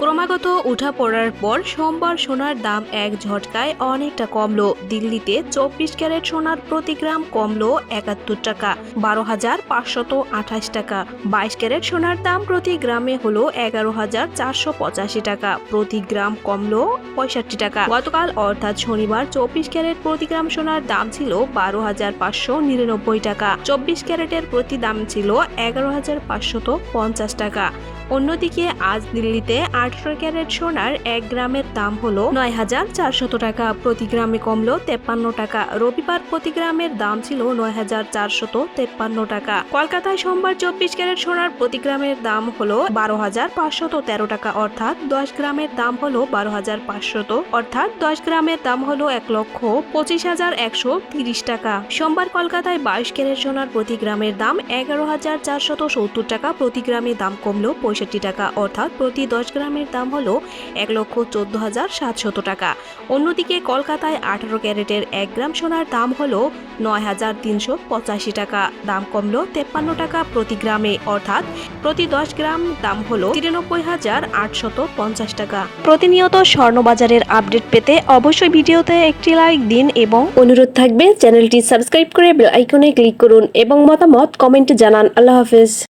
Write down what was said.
ক্রমাগত উঠা পড়ার পর সোমবার সোনার দাম এক ঝটকায় অনেকটা কমলো। দিল্লিতে চব্বিশ ক্যারেট সোনার প্রতি গ্রাম কমলো একাত্তর টাকা, বারো হাজার পাঁচশত আঠাশ টাকা। বাইশ ক্যারেট সোনার দাম প্রতি গ্রামে হলো এগারো হাজার চারশো পঁচাশি টাকা, প্রতি গ্রাম কমলো পঁয়ষট্টি টাকা। গতকাল অর্থাৎ শনিবার চব্বিশ ক্যারেট প্রতি গ্রাম সোনার দাম ছিল বারো হাজার পাঁচশো নিরানব্বই টাকা। চব্বিশ ক্যারেটের প্রতি দাম ছিল এগারো হাজার পাঁচশত পঞ্চাশ টাকা। অন্যদিকে আজ দিল্লিতে আঠারো ক্যারেট সোনার এক গ্রামের দাম হল নয় হাজার চারশত টাকা। প্রতি গ্রামে কমলো তেপ্পান্ন টাকা। রবিবার প্রতি গ্রামের দাম ছিল নয় হাজার চারশত তেপ্পান্ন টাকা। কলকাতায় সোমবার চব্বিশ ক্যারেট সোনার প্রতি গ্রামের দাম হলো বারো হাজার পাঁচশত তেরো টাকা, অর্থাৎ দশ গ্রামের দাম হলো বারো হাজার পাঁচশত, অর্থাৎ দশ গ্রামের দাম হলো এক লক্ষ পঁচিশ হাজার একশো তিরিশ টাকা। সোমবার কলকাতায় বাইশ ক্যারেট সোনার প্রতি গ্রামের দাম এগারো হাজার চারশত সত্তর টাকা। প্রতি গ্রামে দাম কমলো পঁয়ষট্টি টাকা। অর্থাৎ প্রতি দশ গ্রামের দাম হল এক লক্ষ চোদ্দ হাজার সাতশত টাকা। অন্যদিকে কলকাতায় আঠারো ক্যারেটের এক গ্রাম সোনার দাম হল নয় হাজার তিনশো পঁচাশি টাকা। দাম কমলো তেপ্পান্ন টাকা প্রতি গ্রামে। অর্থাৎ প্রতি দশ গ্রাম দাম হল তিরানব্বই হাজার আটশত পঞ্চাশ টাকা। প্রতিনিয়ত স্বর্ণবাজারের আপডেট পেতে অবশ্যই ভিডিওতে একটি লাইক দিন এবং অনুরোধ থাকবে চ্যানেলটি সাবস্ক্রাইব করে বেল আইকনে ক্লিক করুন এবং মতামত কমেন্টে জানান। আল্লাহ হাফেজ।